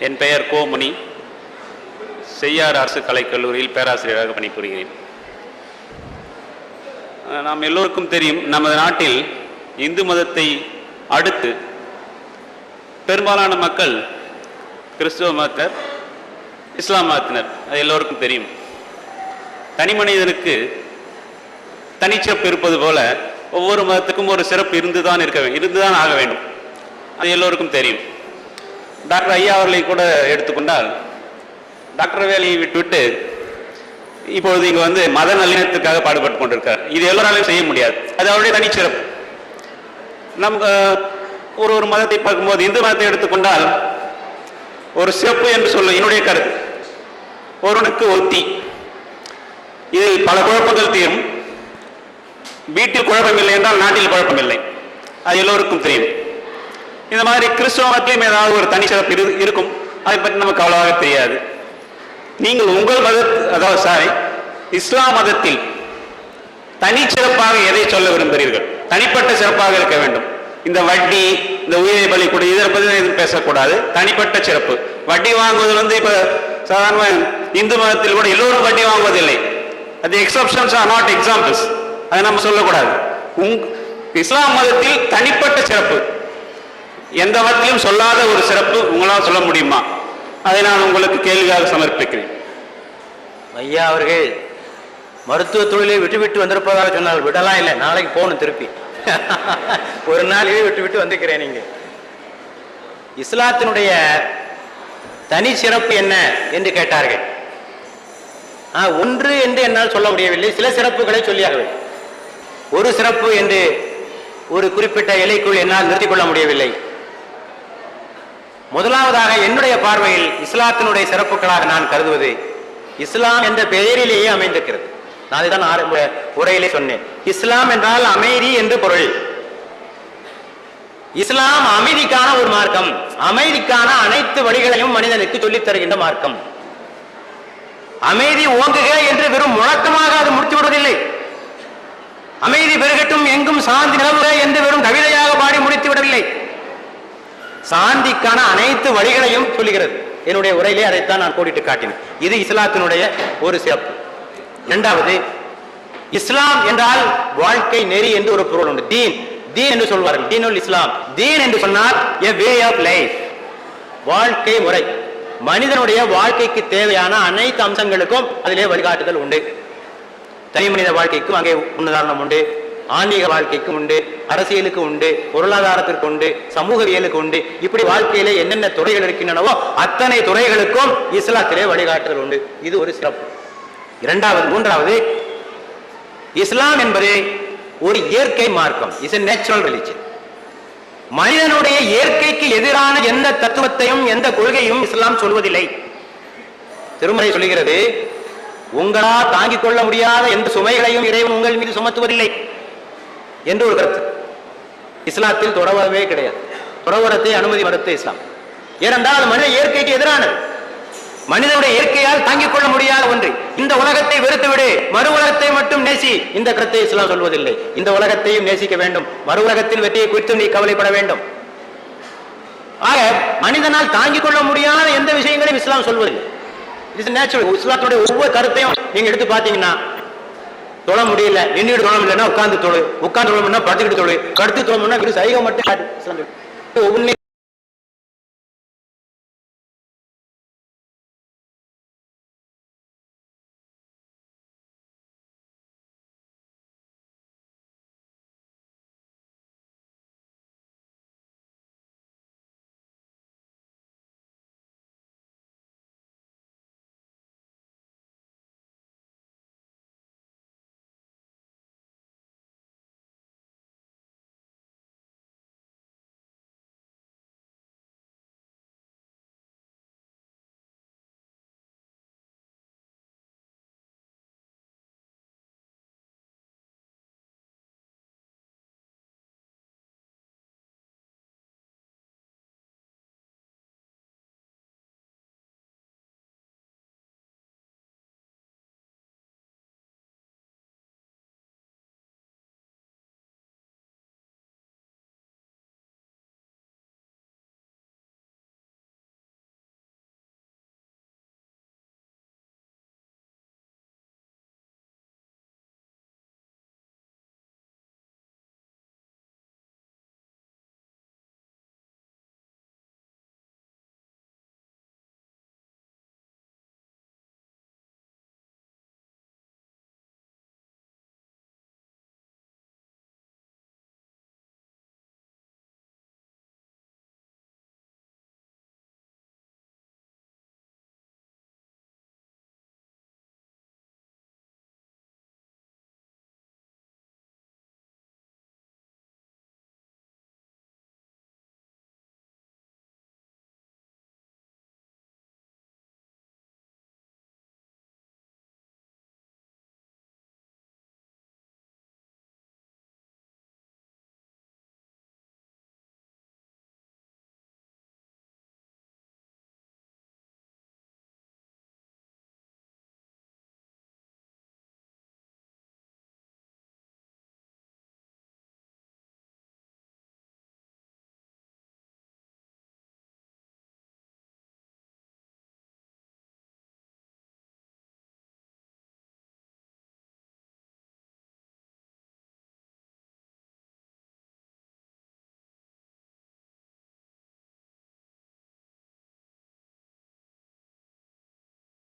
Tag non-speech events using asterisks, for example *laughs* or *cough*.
என் பெயர் கோமுனி. செய்யார் அரசு கலைக்கல்லூரியில் பேராசிரியராக பணிபுரிகிறேன். நாம் எல்லோருக்கும் தெரியும் நமது நாட்டில் இந்து மதத்தை அடுத்து பெரும்பாலான மக்கள் கிறிஸ்துவ மதத்தர் இஸ்லாம் மதத்தினர். அது எல்லோருக்கும் தெரியும். தனி மனிதனுக்கு தனிச்சிறப்பு இருப்பது போல ஒவ்வொரு மதத்துக்கும் ஒரு சிறப்பு இருந்துதான் இருக்க வேண்டும் இருந்துதான் ஆக வேண்டும். அது எல்லோருக்கும் தெரியும். டாக்டர் ஐயா அவர்களை கூட எடுத்துக்கொண்டால் டாக்டர் வேலையை விட்டுவிட்டு இப்பொழுது இங்கே வந்து மத நல்லிணத்துக்காக பாடுபட்டு கொண்டிருக்கார். இது எல்லோராலையும் செய்ய முடியாது. அது அவருடைய தனிச்சிறப்பு. நமக்கு ஒரு ஒரு மதத்தை பார்க்கும்போது இந்து மதத்தை எடுத்துக்கொண்டால் ஒரு சிறப்பு என்று சொல்ல என்னுடைய கருத்து. ஒருவனுக்கு ஒத்தி. இதில் பல குழப்பங்கள் தீரும். வீட்டில் குழப்பமில்லை என்றால் நாட்டில் குழப்பம் இல்லை அது எல்லோருக்கும் தெரியும். இந்த மாதிரி கிறிஸ்துவ மதத்திலையும் ஏதாவது ஒரு தனிச்சிறப்பு இரு இருக்கும். அதை பற்றி நமக்கு அவ்வளவாக தெரியாது. நீங்கள் உங்கள் மத அதாவது சாரி இஸ்லாம் மதத்தில் தனிச்சிறப்பாக எதை சொல்ல விரும்புகிறீர்கள்? தனிப்பட்ட சிறப்பாக இருக்க வேண்டும். இந்த வட்டி இந்த உயிரை பலி கூட இதை பற்றி எதுவும் பேசக்கூடாது. தனிப்பட்ட சிறப்பு. வட்டி வாங்குவது வந்து இப்போ சாதாரண இந்து மதத்தில் கூட எல்லோரும் வட்டி வாங்குவதில்லை. அது எக்ஸப்ஷன்ஸ் ஆர் நாட் எக்ஸாம்பிள்ஸ் அதை நம்ம சொல்லக்கூடாது. உங் இஸ்லாம் மதத்தில் தனிப்பட்ட சிறப்பு. எந்த வார்த்தையும் சொல்லாத ஒரு சிறப்பு உங்களால் சொல்ல முடியுமா? அதை நான் உங்களுக்கு கேள்வியாக சமர்ப்பிக்கிறேன். ஐயா அவர்கள் மருத்துவ தொழிலை விட்டு விட்டு வந்திருப்பதாக சொன்னால் விடலாம் இல்லை நாளைக்கு போகணும் திருப்பி. *laughs* ஒரு நாளையே விட்டு விட்டு வந்துக்கிறேன் நீங்க. இஸ்லாத்தினுடைய தனி சிறப்பு என்ன என்று கேட்டார்கள். ஒன்று என்று என்னால் சொல்ல முடியவில்லை சில சிறப்புகளை சொல்லியாகவே. ஒரு சிறப்பு என்று ஒரு குறிப்பிட்ட எல்லைக்குள் என்னால் நிறுத்திக் கொள்ள முடியவில்லை. முதலாவதாக என்னுடைய பார்வையில் இஸ்லாத்தினுடைய சிறப்புகளாக நான் கருதுவது இஸ்லாம் என்ற பெயரிலேயே அமைந்திருக்கிறது. நான் இதுதான் ஆரம்ப உரையிலே சொன்னேன். இஸ்லாம் என்றால் அமைதி என்று பொருள். இஸ்லாம் அமைதிக்கான ஒரு மார்க்கம். அமைதிக்கான அனைத்து வழிகளையும் மனிதனுக்கு சொல்லித் தருகின்ற மார்க்கம். அமைதி ஓங்குக என்று வெறும் முழக்கமாக அது முடித்து விடுவதில்லை அமைதி பெருகட்டும் எங்கும் சாந்தி நிலவுக என்று வெறும் கவிதையாக பாடி முடித்து விடவில்லை சாந்திக்கான அனைத்து வழிகளையும் சொல்லுகிறது. என்னுடைய உரையிலே அதைத்தான் நான் கோடிட்டு காட்டினேன். இது இஸ்லாத்தினுடைய ஒரு சிறப்பு. இரண்டாவது இஸ்லாம் என்றால் வாழ்க்கை நெறி என்று ஒரு பொருள் உண்டு. தீன் தீன் என்று சொல்வார்கள். தீனுல் இஸ்லாம். தீன் என்று சொன்னால் எ வே ஆஃப் லைஃப் வாழ்க்கை முறை. மனிதனுடைய வாழ்க்கைக்கு தேவையான அனைத்து அம்சங்களுக்கும் அதிலே வழிகாட்டுதல் உண்டு. தனி மனித வாழ்க்கைக்கும் அங்கே உதாரணம் உண்டு. ஆன்மீக வாழ்க்கைக்கு உண்டு அரசியலுக்கு உண்டு பொருளாதாரத்திற்கு உண்டு சமூகவியலுக்கு உண்டு. இப்படி வாழ்க்கையிலே என்னென்ன துறைகள் இருக்கின்றனவோ அத்தனை துறைகளுக்கும் இஸ்லாத்திலே வழிகாட்டுதல் உண்டு. இது ஒரு சிறப்பு. இரண்டாவது மூன்றாவது இஸ்லாம் என்பது ஒரு இயற்கை மார்க்கம். இஸ் எ நேச்சுரல் ரிலிஜன் மனிதனுடைய இயற்கைக்கு எதிரான எந்த தத்துவத்தையும் எந்த கொள்கையும் இஸ்லாம் சொல்வதில்லை. திருமறை சொல்கிறது உங்களா தாங்கிக் கொள்ள முடியாத எந்த சுமைகளையும் இறைவன் உங்கள் மீது சுமத்துவதில்லை. என்று ஒரு கருத்து. இஸ்லாத்தில் துறவரவே கிடையாது. துறவரத்தை அனுமதி மறுத்த இஸ்லாம். ஏனென்றால் அது மனித இயற்கைக்கு எதிரானது. மனிதனுடைய இயற்கையால் தாங்கிக் கொள்ள முடியாத ஒன்று. இந்த உலகத்தை வெறுத்துவிடு. மறு உலகத்தை மட்டும் நேசி. இந்த கருத்தை இஸ்லாம் சொல்வதில்லை. இந்த உலகத்தையும் நேசிக்க வேண்டும். மறு உலகத்தின் வெற்றியை குறித்து நீ கவலைப்பட வேண்டும். ஆக மனிதனால் தாங்கிக் கொள்ள முடியாத எந்த விஷயங்களையும் இஸ்லாம் சொல்வதில்லை. இட்ஸ் நேச்சுரல் இஸ்லாத்துடைய ஒவ்வொரு கருத்தையும் நீங்க எடுத்து பாத்தீங்கன்னா தொழ முடியல. நின்றுட்டு தொழ முடியலன்னா உட்காந்து தொழு. உட்காந்து தொழ முடியும் படுத்துக்கிட்டு தொழு. படுத்து தொழ முடியும் சைகம் மட்டும் ஒவ்வொன்றே